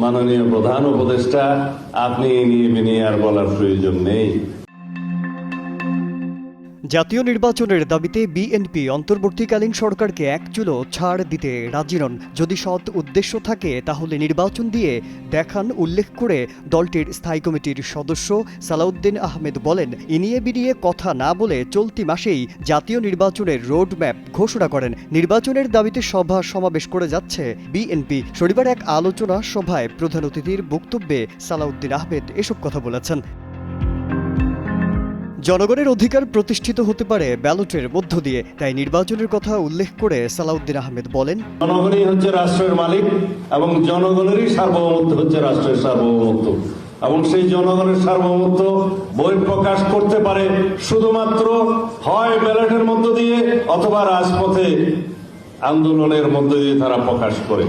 মাননীয় প্রধান উপদেষ্টা আপনি নিয়ে আর বলার প্রয়োজন নেই। জাতীয় নির্বাচনের দাবিতে বিএনপি অন্তর্বর্তীকালীন সরকারকে এক চুলো ছাড় দিতে রাজি নন। যদি সৎ উদ্দেশ্য থাকে, তাহলে নির্বাচন দিয়ে দেখান উল্লেখ করে দলটির স্থায়ী কমিটির সদস্য সালাউদ্দিন আহমেদ বলেন, ইনিয়ে বিনিয়ে কথা না বলে চলতি মাসেই জাতীয় নির্বাচনের রোডম্যাপ ঘোষণা করেন। নির্বাচনের দাবিতে সভা সমাবেশ করে যাচ্ছে বিএনপি। শনিবার এক আলোচনা সভায় প্রধান অতিথির বক্তব্যে সালাউদ্দিন আহমেদ এসব কথা বলেছেন। জনগণের অধিকার প্রতিষ্ঠিত হতে পারে ব্যালটের মধ্য দিয়ে, তাই নির্বাচনের কথা উল্লেখ করে সালাউদ্দিন আহমেদ বলেন। জনগণই হচ্ছে রাষ্ট্রের মালিক এবং জনগণেরই সার্বভৌমত্ব হচ্ছে রাষ্ট্রের সার্বভৌমত্ব। এবং সেই জনগণের সার্বভৌমত্ব বই প্রকাশ করতে পারে শুধুমাত্র হয় ব্যালটের মধ্য দিয়ে অথবা রাজপথে আন্দোলনের মধ্য দিয়ে তারা প্রকাশ করে।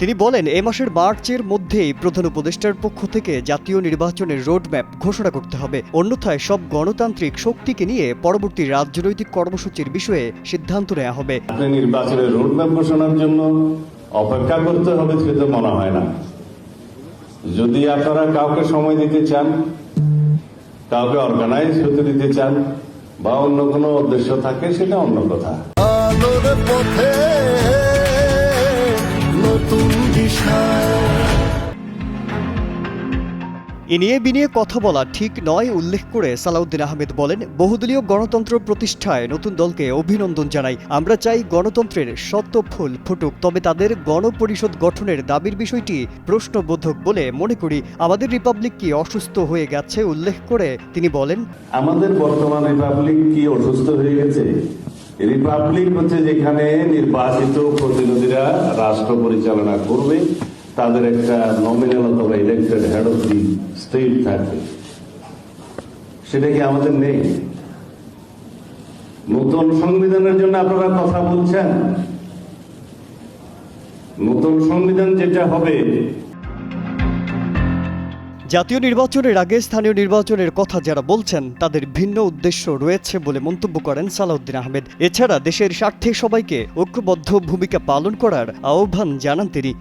তিনি বলেন এ মাসের মার্চের মধ্যেই প্রধান উপদেষ্টার পক্ষ থেকে জাতীয় নির্বাচনের রোডম্যাপ ঘোষণা করতে হবে। অন্যথায় সব গণতান্ত্রিক শক্তিকে নিয়ে পরবর্তী রাজনৈতিক কর্মসূচির বিষয়ে সিদ্ধান্ত নেওয়া হবে। নির্বাচনের রোডম্যাপ ঘোষণার জন্য অপেক্ষা করতে হবে সেটা মনে হয় না। যদি আপনারা কাউকে সময় দিতে চান কাউকে অর্গানাইজ হতে দিতে চান বা অন্য কোনো উদ্দেশ্য থাকে সেটা অন্য কথা। পথে এ নিয়ে বিনিয়ে কথা বলা ঠিক নয়, উল্লেখ করে সালাউদ্দিন আহমেদ বলেন, বহুদলীয় গণতন্ত্র প্রতিষ্ঠায় নতুন দলকে অভিনন্দন জানাই। আমরা চাই গণতন্ত্রের শত ফুল ফুটুক, তবে তাদের গণপরিষদ গঠনের দাবির বিষয়টি প্রশ্নবোধক বলে মনে করি। আমাদের রিপাবলিক কি অসুস্থ হয়ে গেছে, উল্লেখ করে তিনি বলেন। আমাদের বর্তমান রিপাবলিক কি অসুস্থ হয়ে গেছে? রিপাবলিক হচ্ছে যেখানে নির্বাচিত প্রতিনিধিরা রাষ্ট্র পরিচালনা করবে তাদের একটা নমিনাল অথবা elected head of the state থাকবে। সেটা কি আমাদের নেই? নতুন সংবিধানের জন্য আপনারা কথা বলছেন। নতুন সংবিধান যেটা হবে। জাতীয় নির্বাচনের আগে স্থানীয় নির্বাচনের কথা যারা বলছেন, তাদের ভিন্ন উদ্দেশ্য রয়েছে বলে মন্তব্য করেন সালাউদ্দিন আহমেদ। এছাড়া দেশের স্বার্থে সবাইকে ঐক্যবদ্ধ ভূমিকা পালন করার আহ্বান জানান তিনি।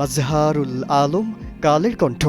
মাজহারুল আলম কালের কণ্ঠ।